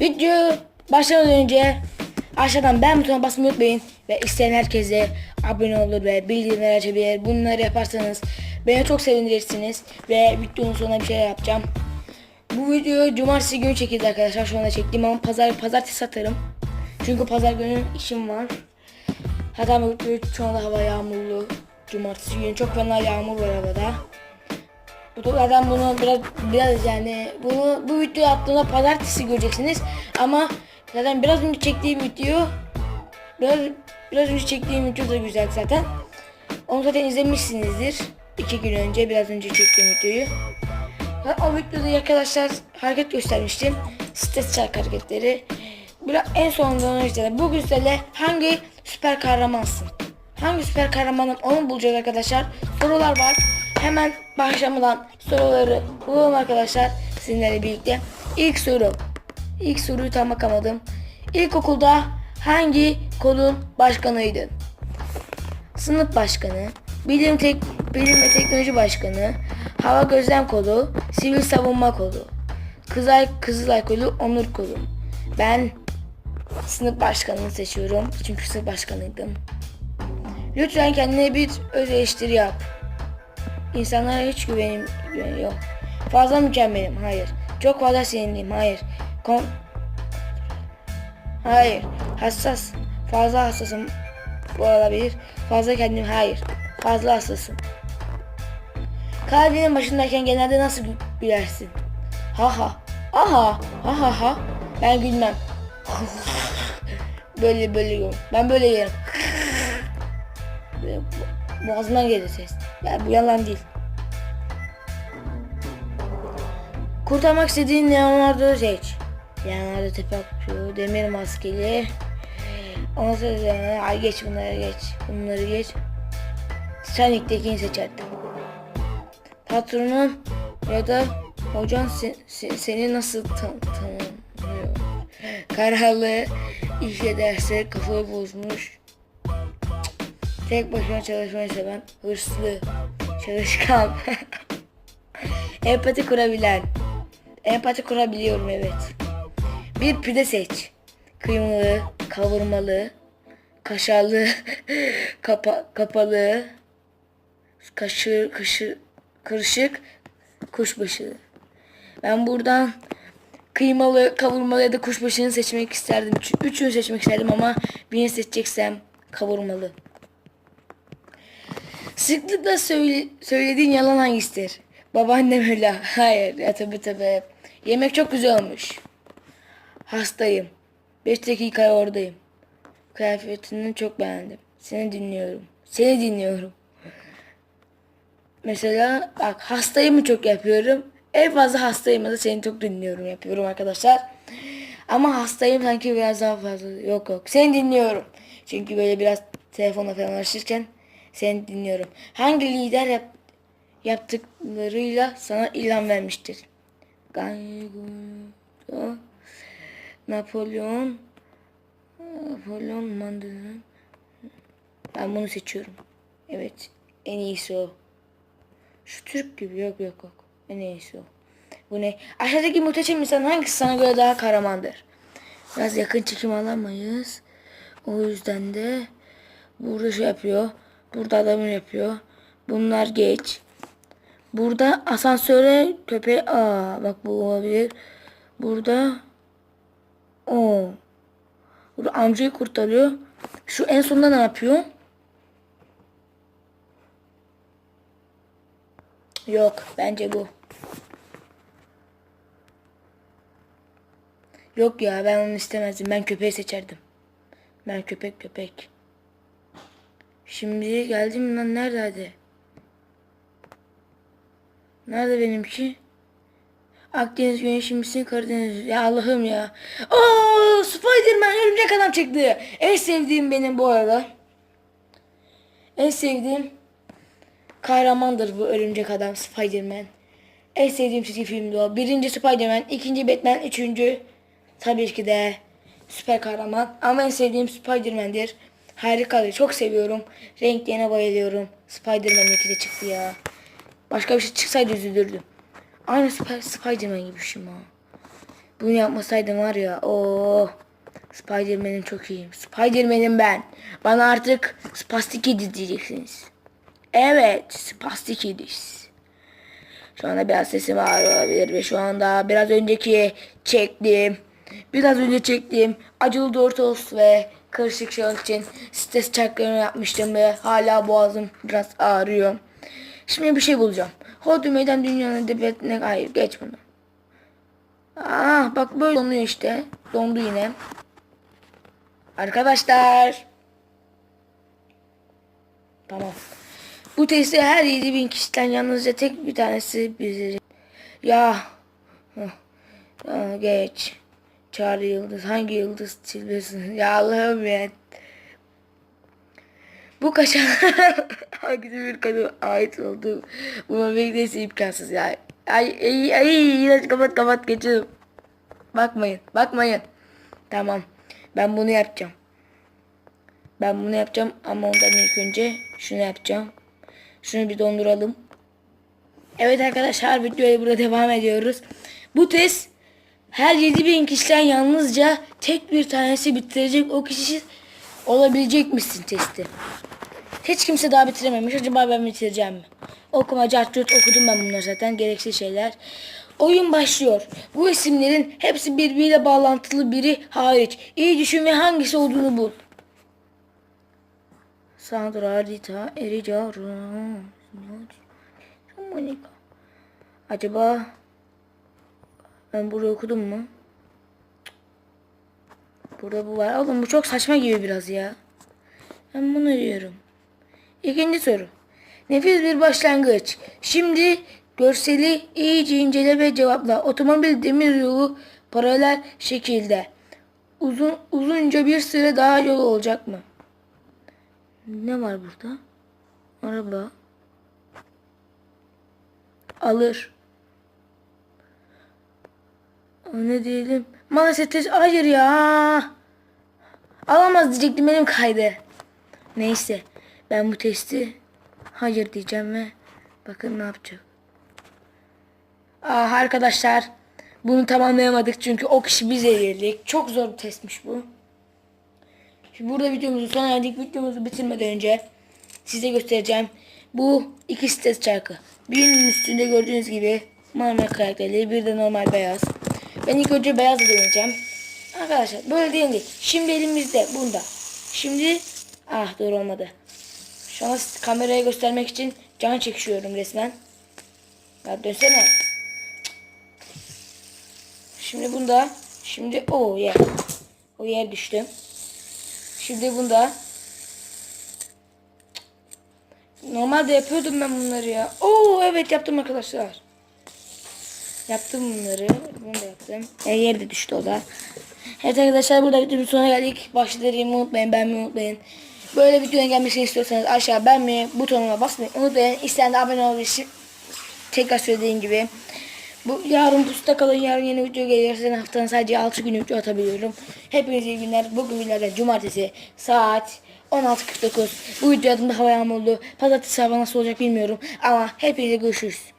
Video başlamadan önce aşağıdan beğen butonuna basmayı unutmayın. Ve isteyen herkese abone olur ve bildirimleri açabilir. Bunları yaparsanız beni çok sevindirirsiniz. Ve videonun sonuna bir şey yapacağım. Bu videoyu cumartesi günü çekildi arkadaşlar. Şu anda çektiğim ama pazar, pazartesi atarım. Çünkü pazar günü işim var. Hatta şu anda hava yağmurlu. Cumartesi günü çok fena yağmur var havada. Bu zaten bunu biraz biraz yani bunu bu videoyu attığımda pazartesi göreceksiniz ama zaten biraz önce çektiğim video biraz biraz önce çektiğim video da güzel zaten. Onu zaten izlemişsinizdir. iki gün önce biraz önce çektiğim videoyu. O videoda arkadaşlar hareket göstermiştim. Stres çark hareketleri. Biraz en sonunda işte bugün size hangi süper kahramansın? Hangi süper kahramanım onu bulacağız arkadaşlar. Sorular var. Hemen başlamadan soruları bulalım arkadaşlar sizinle birlikte. İlk soru. İlk soruyu tam bakamadım. İlkokulda hangi kolun başkanıydın? Sınıf başkanı, bilim, tek, bilim ve teknoloji başkanı, hava gözlem kolu, sivil savunma kolu, Kızılay, Kızılay kolu, onur kolu. Ben sınıf başkanını seçiyorum çünkü sınıf başkanıydım. Lütfen kendine bir öz eleştiri yap. İnsanlara hiç güvenim, yok. Fazla mükemmelim, hayır. Çok fazla sinirliyim, hayır. Kon hayır. Hassas, fazla hassasım. Bu olabilir. Fazla kendim, hayır. Fazla hassasım. Kalbinin başındayken genelde nasıl gü- gülersin? Ha ha. Aha. Ha ha ha. Ben gülmem. böyle böyle yiyorum. Ben böyle yerim. Böyle bo- Boğazımdan gelir ses. Ya bu yalan değil. Kurtarmak istediğin Leonardo seç. Leonardo Tepakçu, demir maskeli. Ondan sonra ay geç bunları geç. Bunları geç. Titanic'tekini seçerdim. Patronun ya da hocan se- se- seni nasıl tan- tanımlıyor? Kararlı, iş ederse kafayı bozmuş. Tek başına çalışmayı seven, hırslı, çalışkan, empati kurabilen. Empati kurabiliyorum evet. Bir pide seç. Kıymalı, kavurmalı, kaşarlı, kapa, kapalı, kaşır, kaşır, kırışık, kuşbaşı. Ben buradan kıymalı, kavurmalı ya da kuşbaşını seçmek isterdim. Üçünü seçmek isterdim ama birini seçeceksem kavurmalı. Sıklıkla söyle, söylediğin yalan hangisidir? Babaannem öyle. Hayır. Ya tabii tabii. Yemek çok güzel olmuş. Hastayım. 5 dakika oradayım. Kıyafetini çok beğendim. Seni dinliyorum. Seni dinliyorum. Mesela bak hastayımı çok yapıyorum. En fazla hastayım da seni çok dinliyorum yapıyorum arkadaşlar. Ama hastayım sanki biraz daha fazla. Yok yok. Seni dinliyorum. Çünkü böyle biraz telefonla falan uğraşırken seni dinliyorum. Hangi lider yap, yaptıklarıyla sana ilham vermiştir? Gaygo, Napolyon, Napolyon Mandela. Ben bunu seçiyorum. Evet. En iyisi o. Şu Türk gibi yok yok yok. En iyisi o. Bu ne? Aşağıdaki muhteşem insan hangisi sana göre daha kahramandır? Biraz yakın çekim alamayız. O yüzden de burada şey yapıyor. Burada adamı yapıyor. Bunlar geç. Burada asansöre köpeği aa bak bu olabilir. Burada o. Burada amcayı kurtarıyor. Şu en sonunda ne yapıyor? Yok bence bu. Yok ya ben onu istemezdim. Ben köpeği seçerdim. Ben köpek köpek. Şimdi geldim lan nerede hadi? Nerede benimki? Akdeniz güneşi misin Karadeniz? Ya Allah'ım ya. Oo Spiderman örümcek adam çıktı. En sevdiğim benim bu arada. En sevdiğim kahramandır bu örümcek adam Spiderman. En sevdiğim çizgi filmdi o. Birinci Spiderman, ikinci Batman, üçüncü tabii ki de süper kahraman. Ama en sevdiğim Spiderman'dir. Harikadır. Çok seviyorum. Renklerine bayılıyorum. Spiderman 2'de çıktı ya. Başka bir şey çıksaydı üzülürdüm. Aynı Sp- Spiderman gibi şu ha. Bu Bunu yapmasaydım var ya o Spiderman'im çok iyiyim. Spiderman'im ben. Bana artık Spastik Kiddies diyeceksiniz. Evet Spastik Kiddies. Şu anda biraz sesim ağır olabilir ve şu anda biraz önceki çektiğim biraz önce çektiğim acılı Doritos ve karışık şey için stres çarklarını yapmıştım ve hala boğazım biraz ağrıyor. Şimdi bir şey bulacağım. Hodri meydan dünyanın edebiyatına hayır geç bunu. Ah bak böyle donuyor işte. Dondu yine. Arkadaşlar. Tamam. Bu testi her 7000 kişiden yalnızca tek bir tanesi bizi. Ya, geç. Çağrı yıldız. Hangi yıldız çizmesin? Ya Allah'ım ya. Bu kaşar hangisi bir kadın ait olduğu buna beklesi imkansız ya. Ay ay ay ilaç kapat kapat geçiyorum. Bakmayın bakmayın. Tamam ben bunu yapacağım. Ben bunu yapacağım ama ondan ilk önce şunu yapacağım. Şunu bir donduralım. Evet arkadaşlar videoya burada devam ediyoruz. Bu test her 7000 kişiden yalnızca tek bir tanesi bitirecek o kişi olabilecek misin testi. Hiç kimse daha bitirememiş. Acaba ben bitireceğim mi? Okuma, cartçut okudum ben bunları zaten. Gereksiz şeyler. Oyun başlıyor. Bu isimlerin hepsi birbiriyle bağlantılı biri hariç. İyi düşün ve hangisi olduğunu bul. Sandra, Rita, Erica, Monica. Acaba ben burayı okudum mu? Burada bu var. Oğlum bu çok saçma gibi biraz ya. Ben bunu diyorum. İkinci soru. Nefis bir başlangıç. Şimdi görseli iyice incele ve cevapla. Otomobil demir yolu paralel şekilde. Uzun uzunca bir süre daha yol olacak mı? Ne var burada? Araba. Alır. Aa, Ne diyelim? Maalesef test... Hayır ya. Alamaz diyecektim benim kaydı. Neyse. Ben bu testi hayır diyeceğim ve bakın ne yapacak. Ah arkadaşlar bunu tamamlayamadık çünkü o kişi bize yedik. Çok zor bir testmiş bu. Şimdi burada videomuzu sona erdik. Videomuzu bitirmeden önce size göstereceğim. Bu iki test çarkı. Birinin üstünde gördüğünüz gibi Marmara karakterleri bir de normal beyaz. Ben ilk önce beyazı deneyeceğim. Arkadaşlar böyle denedik. Şimdi elimizde bunda. Şimdi ah doğru olmadı. Şu an kameraya göstermek için can çekişiyorum resmen. Ya dönsene. Şimdi bunda. Şimdi o yer. O yer düştü. Şimdi bunda. Normalde yapıyordum ben bunları ya. Oo evet yaptım arkadaşlar. Yaptım bunları. Bunu da yaptım. E, yer de düştü o da. Evet arkadaşlar burada videonun sonuna geldik. Başlarımı unutmayın, beğenmeyi unutmayın. Böyle videonun gelmesini istiyorsanız aşağı beğenmeyi butonuna basmayı unutmayın. İsteyen de abone olmayı tekrar söylediğim gibi. Bu yarın pusta kalın yarın yeni video gelir. Sizin haftanın sadece 6 günü video atabiliyorum. Hepinize iyi günler. Bugün günlerden cumartesi saat 16.49. Bu video adımda hava yağmurlu. Pazartesi hava nasıl olacak bilmiyorum. Ama hepinize görüşürüz.